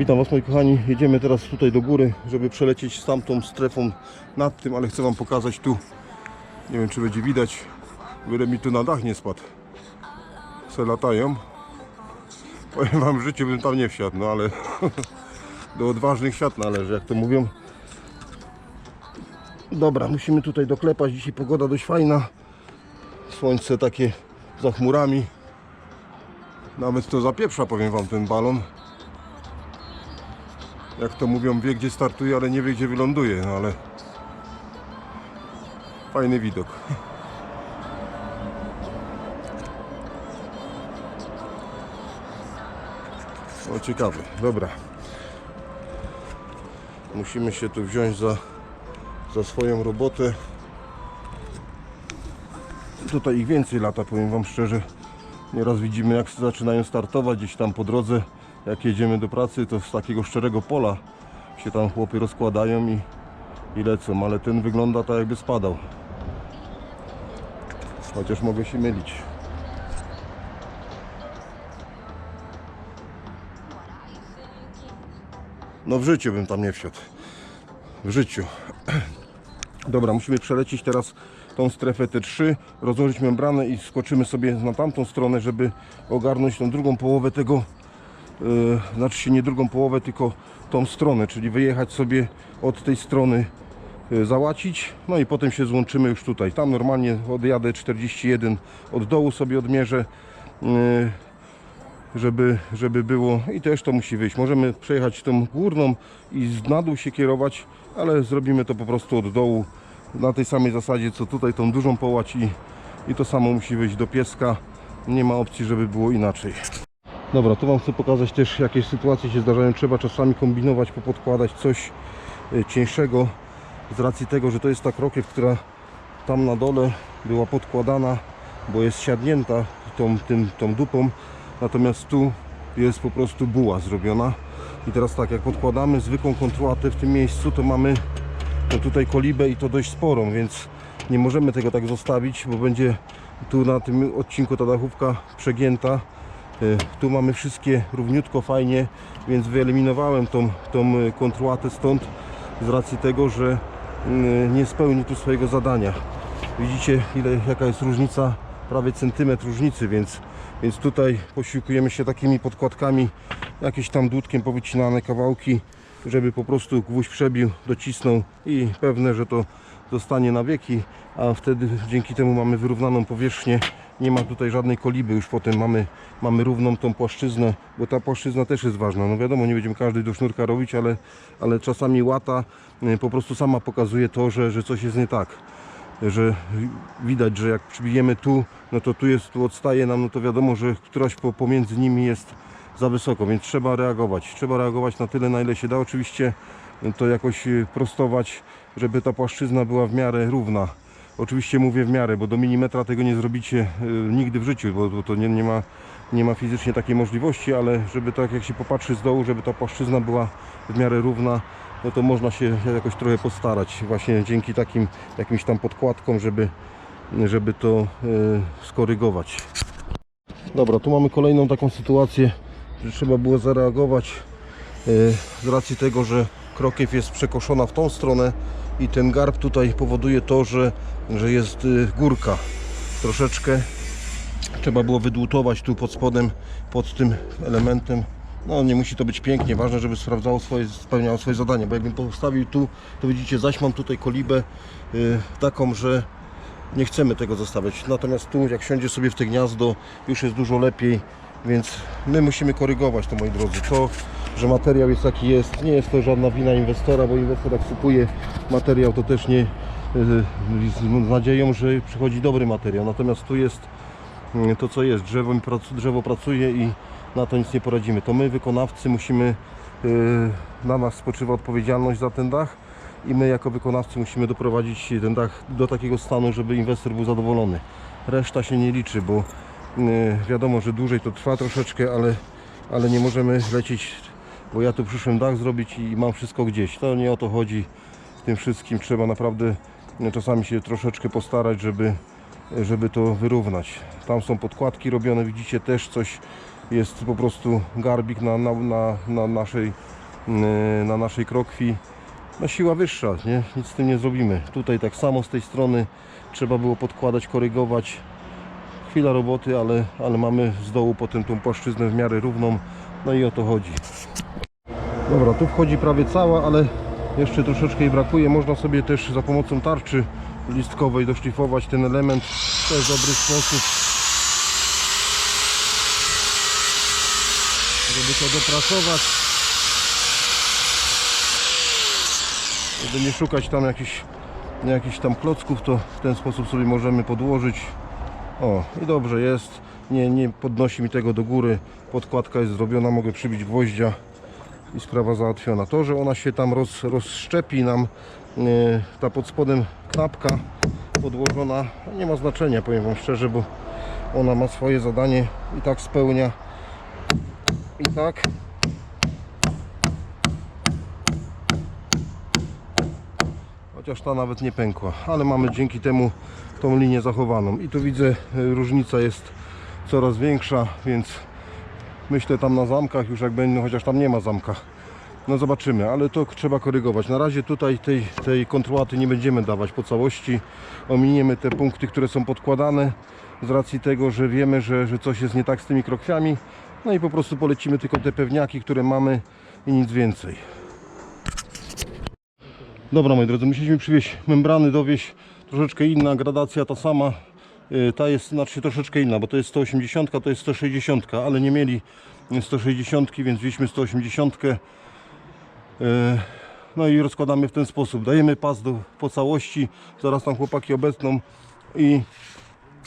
Witam Was moi kochani, jedziemy teraz tutaj do góry, żeby przelecieć z tamtą strefą nad tym, ale chcę Wam pokazać tu, nie wiem czy będzie widać, byle mi tu na dach nie spadł. Se latają. Powiem Wam, w życiu bym tam nie wsiadł, no ale do odważnych świat należy, jak to mówią. Dobra, musimy tutaj doklepać, dzisiaj pogoda dość fajna. Słońce takie za chmurami. Nawet to zapieprza, powiem Wam, ten balon jak to mówią, wie gdzie startuje, ale nie wie gdzie wyląduje, no ale fajny widok. O ciekawy, dobra. Musimy się tu wziąć za, za swoją robotę. Tutaj ich więcej lata, powiem Wam szczerze. Nieraz widzimy jak zaczynają startować gdzieś tam po drodze. Jak jedziemy do pracy, to z takiego szczerego pola się tam chłopy rozkładają i, i lecą, ale ten wygląda tak jakby spadał. Chociaż mogę się mylić. No w życiu bym tam nie wsiadł. W życiu. Dobra, musimy przelecieć teraz tą strefę T3, rozłożyć membranę i skoczymy sobie na tamtą stronę, żeby ogarnąć tą drugą połowę tego, znaczy się nie drugą połowę, tylko tą stronę, czyli wyjechać sobie od tej strony, yy, załacić, no i potem się złączymy już tutaj. Tam normalnie odjadę 41 od dołu sobie odmierzę. Yy, żeby, żeby było i też to musi wyjść. Możemy przejechać tą górną i z na dół się kierować, ale zrobimy to po prostu od dołu na tej samej zasadzie co tutaj tą dużą połać i, i to samo musi wyjść do pieska. Nie ma opcji, żeby było inaczej. Dobra, tu Wam chcę pokazać też jakieś sytuacje się zdarzają. Trzeba czasami kombinować, popodkładać coś e, cieńszego z racji tego, że to jest ta krokiew, która tam na dole była podkładana, bo jest siadnięta tą, tym, tą dupą. Natomiast tu jest po prostu buła zrobiona. I teraz tak, jak podkładamy zwykłą kontruatę w tym miejscu, to mamy tutaj kolibę i to dość sporą, więc nie możemy tego tak zostawić, bo będzie tu na tym odcinku ta dachówka przegięta. Y, Tu mamy wszystkie równiutko, fajnie, więc wyeliminowałem tą, tą kontruatę stąd z racji tego, że y, nie spełni tu swojego zadania. Widzicie ile, jaka jest różnica, prawie centymetr różnicy, więc, więc tutaj posiłkujemy się takimi podkładkami, jakieś tam dłutkiem powycinane kawałki, żeby po prostu gwóźdź przebił, docisnął i pewne, że to zostanie na wieki, a wtedy dzięki temu mamy wyrównaną powierzchnię. Nie ma tutaj żadnej koliby, już potem mamy, mamy równą tą płaszczyznę, bo ta płaszczyzna też jest ważna. No wiadomo, nie będziemy każdej do sznurka robić, ale, ale czasami łata y, po prostu sama pokazuje to, że, że coś jest nie tak że widać, że jak przybijemy tu, no to tu jest, tu odstaje nam, no to wiadomo, że któraś po, pomiędzy nimi jest za wysoko, więc trzeba reagować. Trzeba reagować na tyle, na ile się da. Oczywiście to jakoś y, prostować, żeby ta płaszczyzna była w miarę równa. Oczywiście mówię w miarę, bo do milimetra tego nie zrobicie y, nigdy w życiu, bo, to nie, nie, ma, nie ma fizycznie takiej możliwości, ale żeby tak jak się popatrzy z dołu, żeby ta płaszczyzna była w miarę równa, no to można się jakoś trochę postarać właśnie dzięki takim jakimś tam podkładkom, żeby, żeby to y, skorygować. Dobra, tu mamy kolejną taką sytuację, że trzeba było zareagować y, z racji tego, że krokiew jest przekoszona w tą stronę i ten garb tutaj powoduje to, że, że jest y, górka troszeczkę trzeba było wydłutować tu pod spodem, pod tym elementem. No nie musi to być pięknie, ważne, żeby sprawdzało swoje, spełniało swoje zadanie, bo jakbym postawił tu, to widzicie, zaś mam tutaj kolibę y, taką, że nie chcemy tego zostawiać. Natomiast tu, jak siądzie sobie w te gniazdo, już jest dużo lepiej, więc my musimy korygować to, moi drodzy. To, że materiał jest jaki jest, nie jest to żadna wina inwestora, bo inwestor jak kupuje materiał, to też nie y, z nadzieją, że przychodzi dobry materiał. Natomiast tu jest y, to, co jest. Drzewo, drzewo pracuje i na to nic nie poradzimy. To my, wykonawcy, musimy, y, na nas spoczywa odpowiedzialność za ten dach i my jako wykonawcy musimy doprowadzić ten dach do takiego stanu, żeby inwestor był zadowolony. Reszta się nie liczy, bo y, wiadomo, że dłużej to trwa troszeczkę, ale, ale nie możemy lecieć, bo ja tu przyszłem dach zrobić i mam wszystko gdzieś. To nie o to chodzi w tym wszystkim. Trzeba naprawdę y, czasami się troszeczkę postarać, żeby, żeby to wyrównać. Tam są podkładki robione, widzicie też coś jest po prostu garbik na, na, na, na naszej yy, na naszej krokwi. No siła wyższa, nie? Nic z tym nie zrobimy. Tutaj tak samo z tej strony trzeba było podkładać, korygować. Chwila roboty, ale, ale mamy z dołu potem tą płaszczyznę w miarę równą. No i o to chodzi. Dobra, tu wchodzi prawie cała, ale jeszcze troszeczkę jej brakuje. Można sobie też za pomocą tarczy listkowej doszlifować ten element. To jest dobry sposób, żeby to dopracować. Żeby nie szukać tam jakichś, jakichś tam klocków, to w ten sposób sobie możemy podłożyć. O, i dobrze jest. Nie, nie podnosi mi tego do góry. Podkładka jest zrobiona, mogę przybić gwoździa i sprawa załatwiona. To, że ona się tam roz, rozszczepi nam, e, ta pod spodem knapka podłożona, nie ma znaczenia, powiem Wam szczerze, bo ona ma swoje zadanie i tak spełnia. I tak. Chociaż ta nawet nie pękła, ale mamy dzięki temu tą linię zachowaną. I tu widzę, e, różnica jest coraz większa, więc myślę tam na zamkach już jak będą, chociaż tam nie ma zamka. No zobaczymy, ale to trzeba korygować. Na razie tutaj tej, tej kontrolaty nie będziemy dawać po całości. Ominiemy te punkty, które są podkładane z racji tego, że wiemy, że, że coś jest nie tak z tymi krokwiami. No i po prostu polecimy tylko te pewniaki, które mamy i nic więcej. Dobra moi drodzy, musieliśmy przywieźć membrany, dowieść troszeczkę inna, gradacja ta sama. Y, Ta jest znaczy troszeczkę inna, bo to jest 180, to jest 160, ale nie mieli 160, więc wzięliśmy 180. Y, No i rozkładamy w ten sposób. Dajemy pas do, po całości, zaraz tam chłopaki obecną i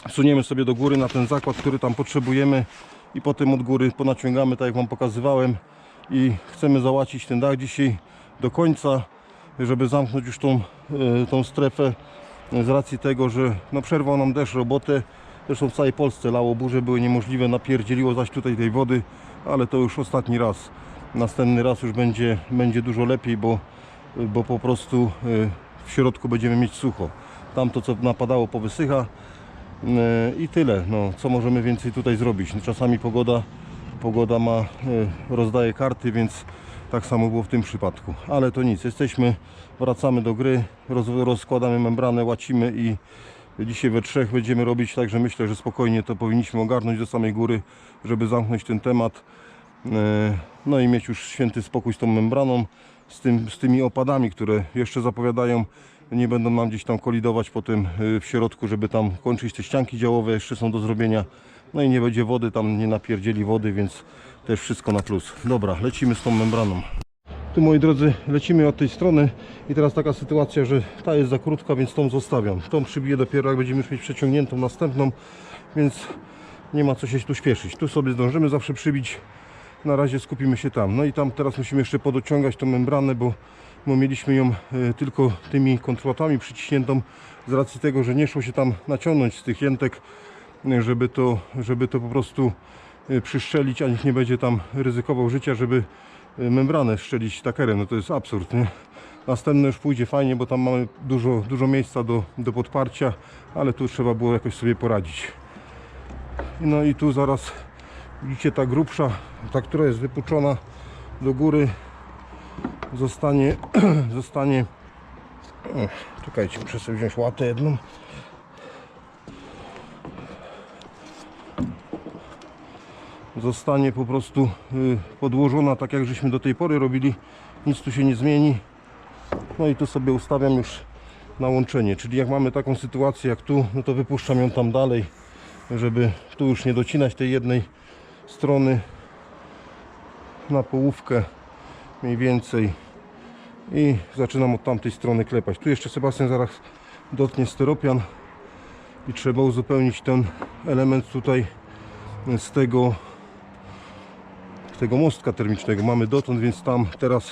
suniemy sobie do góry na ten zakład, który tam potrzebujemy i potem od góry ponaciągamy, tak jak Wam pokazywałem i chcemy załacić ten dach dzisiaj do końca, żeby zamknąć już tą, e, tą strefę z racji tego, że no przerwał nam deszcz robotę. Zresztą w całej Polsce lało, burze były niemożliwe, napierdzieliło zaś tutaj tej wody, ale to już ostatni raz. Następny raz już będzie, będzie dużo lepiej, bo, bo po prostu e, w środku będziemy mieć sucho. Tam to co napadało powysycha e, i tyle. No, co możemy więcej tutaj zrobić? No, Czasami pogoda, pogoda ma, e, rozdaje karty, więc tak samo było w tym przypadku. Ale to nic, jesteśmy, wracamy do gry, roz, rozkładamy membranę, łacimy i dzisiaj we trzech będziemy robić, także myślę, że spokojnie to powinniśmy ogarnąć do samej góry, żeby zamknąć ten temat. E, No i mieć już święty spokój z tą membraną, z, tym, z tymi opadami, które jeszcze zapowiadają, nie będą nam gdzieś tam kolidować potem e, w środku, żeby tam kończyć te ścianki działowe, jeszcze są do zrobienia. No i nie będzie wody, tam nie napierdzieli wody, więc też wszystko na plus. Dobra, lecimy z tą membraną. Tu moi drodzy, lecimy od tej strony i teraz taka sytuacja, że ta jest za krótka, więc tą zostawiam. Tą przybiję dopiero jak będziemy już mieć przeciągniętą następną, więc nie ma co się tu śpieszyć. Tu sobie zdążymy zawsze przybić. Na razie skupimy się tam. No i tam teraz musimy jeszcze podociągać tą membranę, bo, bo mieliśmy ją e, tylko tymi kontrolatami przyciśniętą z racji tego, że nie szło się tam naciągnąć z tych jętek, e, żeby to, żeby to po prostu przyszczelić, a nikt nie będzie tam ryzykował życia, żeby e, membranę szczelić takerem. No to jest absurd, nie? Następne już pójdzie fajnie, bo tam mamy dużo, dużo miejsca do, do podparcia, ale tu trzeba było jakoś sobie poradzić. No i tu zaraz widzicie ta grubsza, ta która jest wypuczona do góry zostanie, zostanie czekajcie, muszę sobie wziąć łatę jedną zostanie po prostu y, podłożona tak jak żeśmy do tej pory robili. Nic tu się nie zmieni. No i tu sobie ustawiam już na łączenie. Czyli jak mamy taką sytuację jak tu no to wypuszczam ją tam dalej żeby tu już nie docinać tej jednej strony na połówkę mniej więcej. I zaczynam od tamtej strony klepać. Tu jeszcze Sebastian zaraz dotknie styropian i trzeba uzupełnić ten element tutaj z tego tego mostka termicznego mamy dotąd, więc tam teraz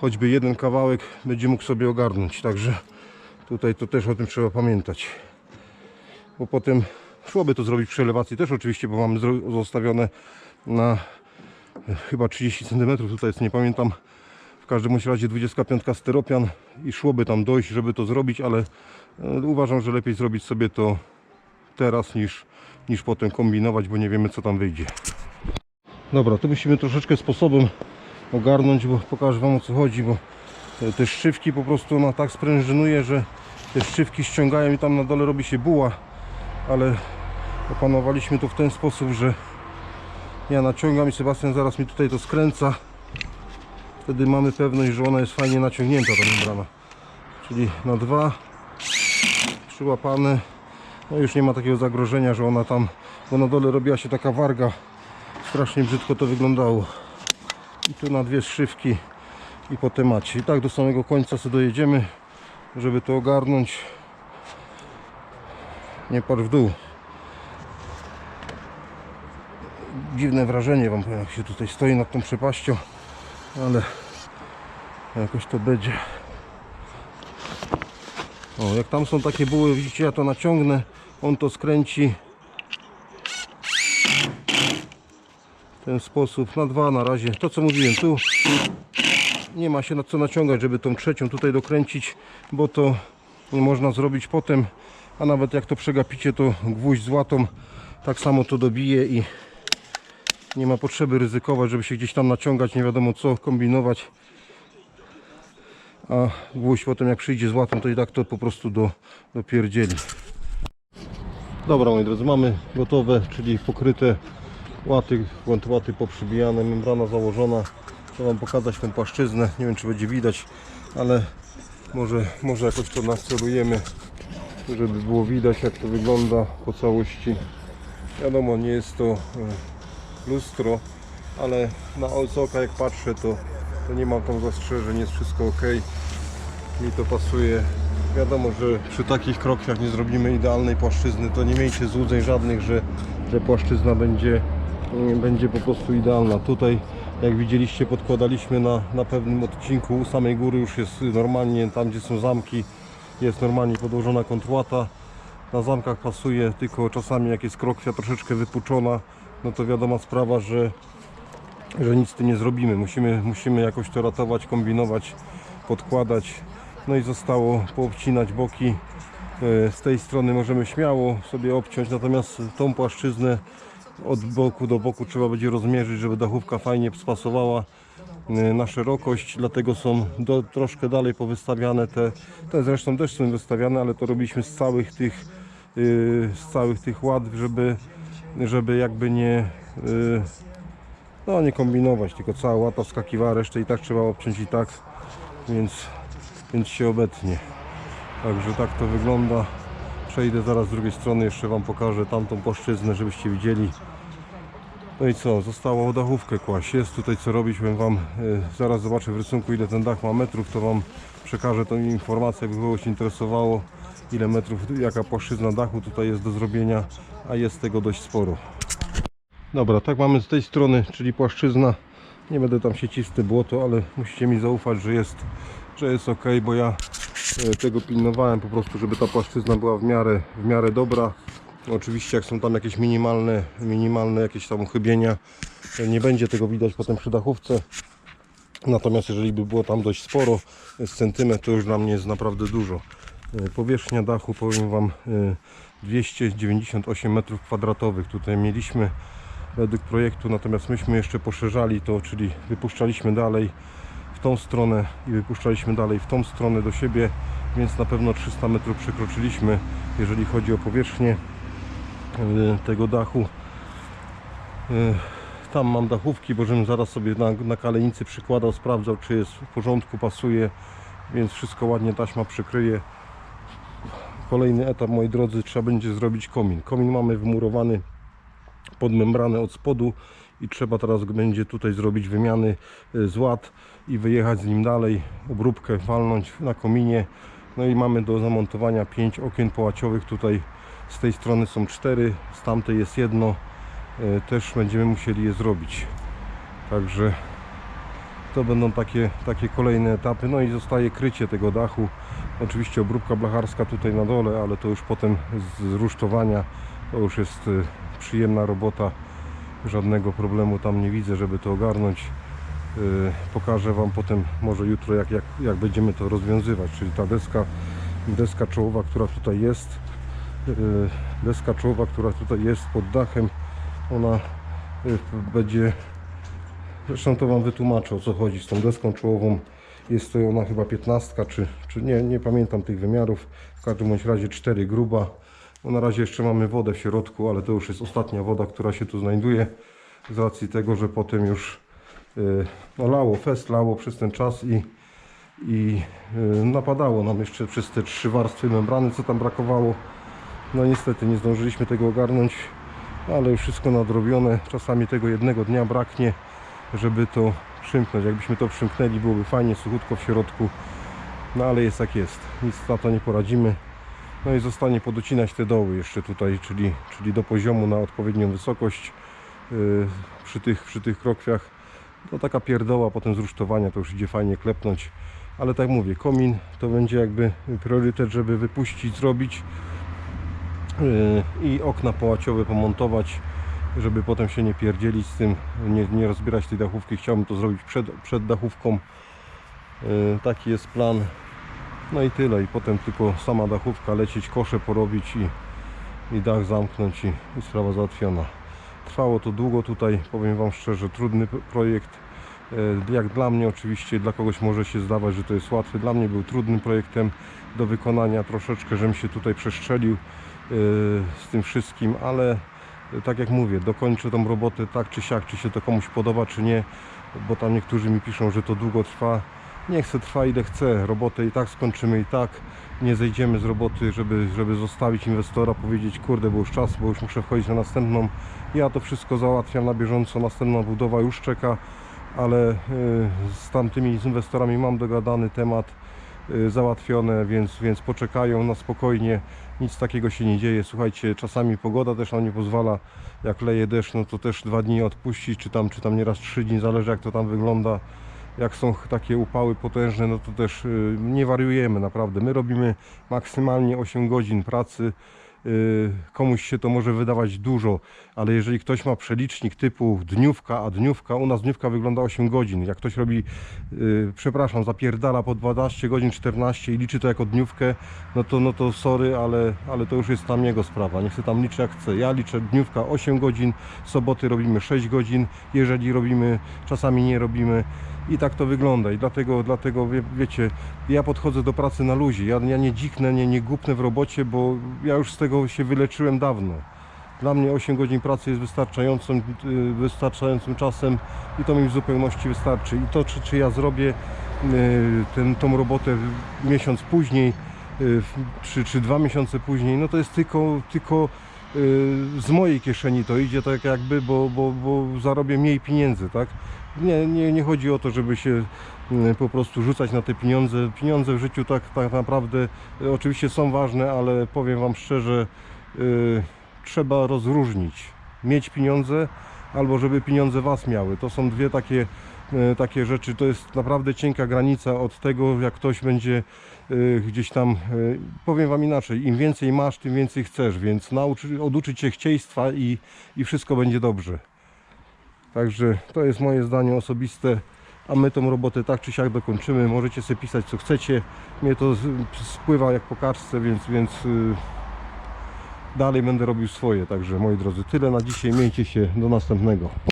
choćby jeden kawałek będzie mógł sobie ogarnąć, także tutaj to też o tym trzeba pamiętać. Bo potem szłoby to zrobić przy elewacji też oczywiście, bo mamy zostawione na e, chyba 30 cm, tutaj jest, nie pamiętam, w każdym razie 25 styropian i szłoby tam dojść, żeby to zrobić, ale e, uważam, że lepiej zrobić sobie to teraz niż, niż potem kombinować, bo nie wiemy co tam wyjdzie. Dobra, tu musimy troszeczkę sposobem ogarnąć, bo pokażę Wam o co chodzi, bo te- szczypki po prostu ona tak sprężynuje, że te szczypki ściągają i tam na dole robi się buła, ale opanowaliśmy to w ten sposób, że ja naciągam i Sebastian zaraz mi tutaj to skręca. Wtedy mamy pewność, że ona jest fajnie naciągnięta ta membrana. Czyli na dwa przyłapane. No już nie ma takiego zagrożenia, że ona tam, bo na dole robiła się taka warga. Strasznie brzydko to wyglądało. I tu na dwie szywki i po temacie. I tak do samego końca sobie dojedziemy, żeby to ogarnąć. Nie patrz w dół. Dziwne wrażenie wam powiem, jak się tutaj stoi nad tą przepaścią, ale jakoś to będzie. O, jak tam są takie buły, widzicie, ja to naciągnę, on to skręci ten sposób, na dwa na razie. To co mówiłem, tu nie ma się na co naciągać, żeby tą trzecią tutaj dokręcić, bo to można zrobić potem, a nawet jak to przegapicie, to gwóźdź z łatą tak samo to dobije i nie ma potrzeby ryzykować, żeby się gdzieś tam naciągać, nie wiadomo co, kombinować. A gwóźdź potem jak przyjdzie z łatą, to i tak to po prostu do, dopierdzieli. Dobra moi drodzy, mamy gotowe, czyli pokryte łaty, łaty poprzybijane, membrana założona. Chcę Wam pokazać tą płaszczyznę, nie wiem czy będzie widać, ale może, może jakoś to nacelujemy, żeby było widać jak to wygląda po całości. Wiadomo, nie jest to e, lustro, ale na oka jak patrzę to, to nie mam tam zastrzeżeń, jest wszystko ok. Mi to pasuje. Wiadomo, że przy takich krokach nie zrobimy idealnej płaszczyzny, to nie miejcie złudzeń żadnych, że, że płaszczyzna będzie, będzie po prostu idealna. Tutaj jak widzieliście podkładaliśmy na, na pewnym odcinku u samej góry już jest normalnie, tam gdzie są zamki jest normalnie podłożona kontrłata. Na zamkach pasuje, tylko czasami jak jest krokwia troszeczkę wypuczona, no to wiadoma sprawa, że, że nic z tym nie zrobimy. Musimy, musimy jakoś to ratować, kombinować, podkładać. No i zostało poobcinać boki. E, Z tej strony możemy śmiało sobie obciąć, natomiast tą płaszczyznę od boku do boku trzeba będzie rozmierzyć, żeby dachówka fajnie spasowała e, na szerokość, dlatego są do, troszkę dalej powystawiane te, te zresztą też są wystawiane, ale to robiliśmy z całych tych y, z całych tych ład, żeby, żeby jakby nie y, no nie kombinować, tylko cała łata wskakiwała, resztę i tak trzeba obciąć i tak, więc, więc się obetnie. Także tak to wygląda. Przejdę zaraz z drugiej strony, jeszcze Wam pokażę tamtą płaszczyznę, żebyście widzieli. No i co, zostało dachówkę kłaść. Jest tutaj co robić, powiem Wam, y, zaraz zobaczę w rysunku ile ten dach ma metrów, to Wam przekażę tą informację, jakby kogoś interesowało ile metrów, jaka płaszczyzna dachu tutaj jest do zrobienia, a jest tego dość sporo. Dobra, tak mamy z tej strony, czyli płaszczyzna. Nie będę tam siecisty błoto, ale musicie mi zaufać, że jest, że jest ok, bo ja e, tego pilnowałem po prostu, żeby ta płaszczyzna była w miarę, w miarę dobra. Oczywiście jak są tam jakieś minimalne, minimalne jakieś tam uchybienia, nie będzie tego widać potem przy dachówce. Natomiast jeżeli by było tam dość sporo, z centymetr to już dla mnie jest naprawdę dużo. E, Powierzchnia dachu powiem Wam e, 298 m2 tutaj mieliśmy według projektu, natomiast myśmy jeszcze poszerzali to, czyli wypuszczaliśmy dalej w tą stronę i wypuszczaliśmy dalej w tą stronę do siebie, więc na pewno 300 metrów przekroczyliśmy, jeżeli chodzi o powierzchnię e, tego dachu. E, Tam mam dachówki, bo żebym zaraz sobie na, na kalenicy przykładał, sprawdzał czy jest w porządku, pasuje, więc wszystko ładnie taśma przykryje. Kolejny etap, moi drodzy, trzeba będzie zrobić komin. Komin mamy wmurowany pod membranę od spodu i trzeba teraz będzie tutaj zrobić wymiany y, z ład i wyjechać z nim dalej, obróbkę walnąć na kominie. No i mamy do zamontowania 5 okien połaciowych. Tutaj z tej strony są 4, z tamtej jest jedno. Y, Też będziemy musieli je zrobić. Także to będą takie, takie kolejne etapy. No i zostaje krycie tego dachu. Oczywiście obróbka blacharska tutaj na dole, ale to już potem z rusztowania to już jest y, przyjemna robota. Żadnego problemu tam nie widzę, żeby to ogarnąć. Y, Pokażę Wam potem może jutro jak, jak, jak będziemy to rozwiązywać. Czyli ta deska, deska czołowa, która tutaj jest. y, Deska czołowa, która tutaj jest pod dachem. Ona y, będzie Zresztą to Wam wytłumaczę o co chodzi z tą deską czołową. Jest to ona chyba 15, czy, czy nie, nie pamiętam tych wymiarów. W każdym bądź razie 4 gruba. Na razie jeszcze mamy wodę w środku, ale to już jest ostatnia woda, która się tu znajduje. Z racji tego, że potem już yy, no lało, fest lało przez ten czas i, i yy, napadało nam jeszcze przez te trzy warstwy membrany, co tam brakowało. No niestety nie zdążyliśmy tego ogarnąć, ale już wszystko nadrobione. Czasami tego jednego dnia braknie, żeby to przymknąć. Jakbyśmy to przymknęli, byłoby fajnie, suchutko w środku. No ale jest jak jest. Nic na to nie poradzimy. No i zostanie podocinać te doły jeszcze tutaj, czyli, czyli do poziomu na odpowiednią wysokość yy, przy, tych, przy tych krokwiach. To taka pierdoła potem z rusztowania, to już idzie fajnie klepnąć. Ale tak mówię, komin to będzie jakby priorytet, żeby wypuścić, zrobić yy, i okna połaciowe pomontować, żeby potem się nie pierdzielić z tym, nie, nie rozbierać tej dachówki. Chciałbym to zrobić przed, przed dachówką. Yy, Taki jest plan. No i tyle. I potem tylko sama dachówka lecieć, kosze porobić i, i dach zamknąć i, i sprawa załatwiona. Trwało to długo tutaj, powiem Wam szczerze, trudny projekt. E, Jak dla mnie oczywiście, dla kogoś może się zdawać, że to jest łatwy. Dla mnie był trudnym projektem do wykonania troszeczkę, żebym się tutaj przestrzelił e, z tym wszystkim, ale e, tak jak mówię, dokończę tą robotę tak czy siak, czy się to komuś podoba, czy nie, bo tam niektórzy mi piszą, że to długo trwa. Nie chcę, trwa ile chcę. Robotę i tak skończymy i tak. Nie zejdziemy z roboty, żeby, żeby zostawić inwestora, powiedzieć kurde, bo już czas, bo już muszę wchodzić na następną. Ja to wszystko załatwiam na bieżąco, następna budowa już czeka, ale y, z tamtymi inwestorami mam dogadany temat y, załatwione, więc, więc poczekają na spokojnie. Nic takiego się nie dzieje. Słuchajcie, czasami pogoda też nam nie pozwala. Jak leje deszcz, no to też dwa dni odpuścić, czy tam, czy tam nieraz trzy dni, zależy jak to tam wygląda jak są takie upały potężne, no to też y, nie wariujemy naprawdę. My robimy maksymalnie 8 godzin pracy. Y, Komuś się to może wydawać dużo, ale jeżeli ktoś ma przelicznik typu dniówka, a dniówka, u nas dniówka wygląda 8 godzin. Jak ktoś robi, y, przepraszam, zapierdala po 12 godzin, 14 i liczy to jako dniówkę, no to, no to sorry, ale, ale to już jest tam jego sprawa. Niech się tam liczy jak chce. Ja liczę dniówka 8 godzin, soboty robimy 6 godzin, jeżeli robimy, czasami nie robimy. I tak to wygląda i dlatego, dlatego wie, wiecie, ja podchodzę do pracy na luzie, ja, ja nie dziknę, nie, nie głupnę w robocie, bo ja już z tego się wyleczyłem dawno. Dla mnie 8 godzin pracy jest wystarczającym, wystarczającym czasem i to mi w zupełności wystarczy. I to, czy, czy ja zrobię y, ten, tą robotę miesiąc później, y, czy, czy dwa miesiące później, no to jest tylko, tylko y, z mojej kieszeni to idzie tak jakby, bo, bo, bo zarobię mniej pieniędzy, tak? Nie, nie, nie chodzi o to, żeby się y, po prostu rzucać na te pieniądze. Pieniądze w życiu tak, tak naprawdę y, oczywiście są ważne, ale powiem Wam szczerze, y, trzeba rozróżnić. Mieć pieniądze albo żeby pieniądze Was miały. To są dwie takie, y, takie rzeczy. To jest naprawdę cienka granica od tego, jak ktoś będzie gdzieś tam, powiem Wam inaczej, im więcej masz, tym więcej chcesz, więc nauczy, oduczyć się chcieństwa i, i wszystko będzie dobrze. Także to jest moje zdanie osobiste, a my tą robotę tak czy siak dokończymy. Możecie sobie pisać co chcecie. Mnie to spływa jak po kaczce, więc, więc y, dalej będę robił swoje. Także moi drodzy, tyle na dzisiaj. Miejcie się do następnego.